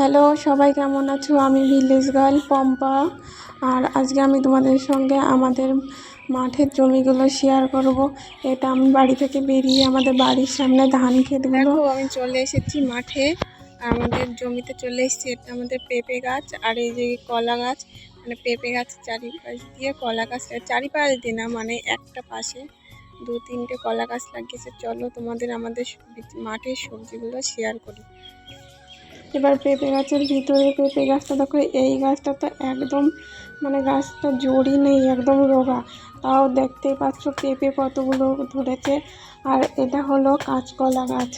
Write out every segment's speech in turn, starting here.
Hello, সবাই কেমন আছো? আমি ভিলেজ গার্ল পম্পা। আর আজকে আমি তোমাদের সঙ্গে আমাদের মাঠের জমিগুলো শেয়ার করব। এটা আমি বাড়ি থেকে বেরিয়ে আমাদের বাড়ির সামনে ধান দেখো, আমি চলে এসেছি মাঠে। আমাদের জমিতে চলে এসেছি এটা আমাদের পেঁপে গাছ আর এই যে কলা গাছ। মানে পেঁপে গাছ চারিপাশ দিয়ে কলা গাছ, চারিপাশ দিয়ে না মানে একটা পাশে দু তিনটে কলা গাছ লাগিয়েছে। চলো তোমাদের আমাদের মাঠের সবজিগুলো শেয়ার করি। এবার পেঁপে গাছের ভিতরে পেঁপে গাছটা, দেখো এই গাছটা তো একদম মানে গাছটা জড়ি নেই, একদম রোগা। তাও দেখতেই পাচ্ছ পেঁপে কতগুলো ধরেছে। আর এটা হলো কাঁচকলা গাছ।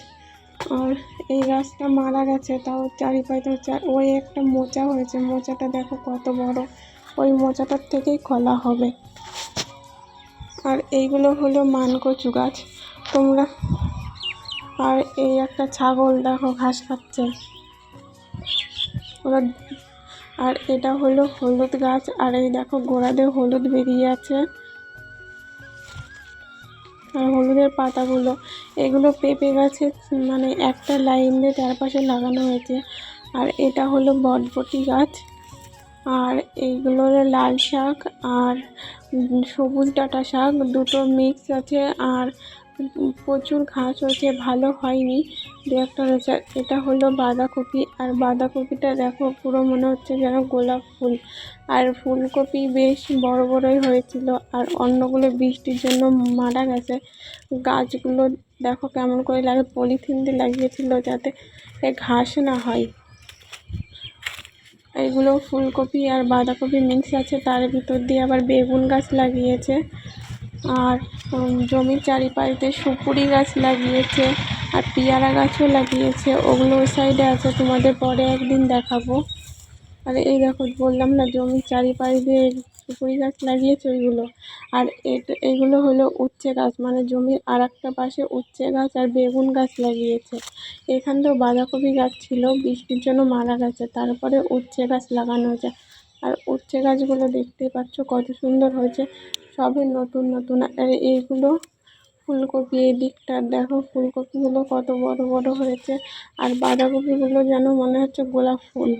আর এই গাছটা মারা গেছে, তাও চারিপাশে ওই একটা মোচা হয়েছে। মোচাটা দেখো কত বড়। ওই মোচাটার থেকেই কলা হবে। আর এইগুলো হলো মানকচু গাছ। তোমরা, আর এই একটা ছাগল দেখো ঘাস খাচ্ছে। ওরা আর এটা হলো হলুদ গাছ, আর এই দেখো গোড়াতে হলুদ বেরিয়ে আছে। আর হলুদের পাতাগুলো, এগুলো পেঁপে গাছের মানে একটা লাইন দিয়ে চারপাশে লাগানো হয়েছে। আর এটা হলো বটবটি গাছ, আর এইগুলো লাল শাক, আর সবুজ ডাঁটা শাক, দুটো মিক্স আছে, আর প্রচুর ঘাস হয়েছে, ভালো হয়নি। দু একটা রয়েছে এটা হলো বাঁধাকপি। আর বাঁধাকপিটা দেখো, পুরো মনে হচ্ছে যেন গোলাপ ফুল। আর ফুলকপি বেশ বড় বড়ই হয়েছিল, আর অন্যগুলো বৃষ্টির জন্য মারা গেছে। গাছগুলো দেখো কেমন করে লাগে, পলিথিন দিয়ে লাগিয়েছিল যাতে এ ঘাস না হয়। এইগুলো ফুলকপি আর বাঁধাকপি মিক্স আছে, তার ভিতর দিয়ে আবার বেগুন গাছ লাগিয়েছে। আর জমির চারিপাশ সুপুরি গাছ লাগিয়েছে আর পেয়ারা গাছও লাগিয়েছে। ওগুলো ওই সাইডে আছে, তোমাদের পরে একদিন দেখাবো। আর এই দেখো, বললাম না, জমির চারিপাশ দিয়ে সুপুরি গাছ লাগিয়েছে ওইগুলো। আর এটা এইগুলো হলো উচ্ছে গাছ মানে জমির আর একটা পাশে উচ্ছে গাছ আর বেগুন গাছ লাগিয়েছে। এখানটাও বাঁধাকপি গাছ ছিল, বৃষ্টির জন্য মারা গেছে, তারপরে উচ্ছে গাছ লাগানো হয়েছে। আর উচ্ছে গাছগুলো দেখতে পাচ্ছ কত সুন্দর হয়েছে। সবে নতুন নতুন। আর এইগুলো ফুলকপি, এই দিকটা দেখো, ফুলকপিগুলো কত বড় বড় হয়েছে। আর বাঁধাকপিগুলো যেন মনে হচ্ছে গোলাপ ফুল।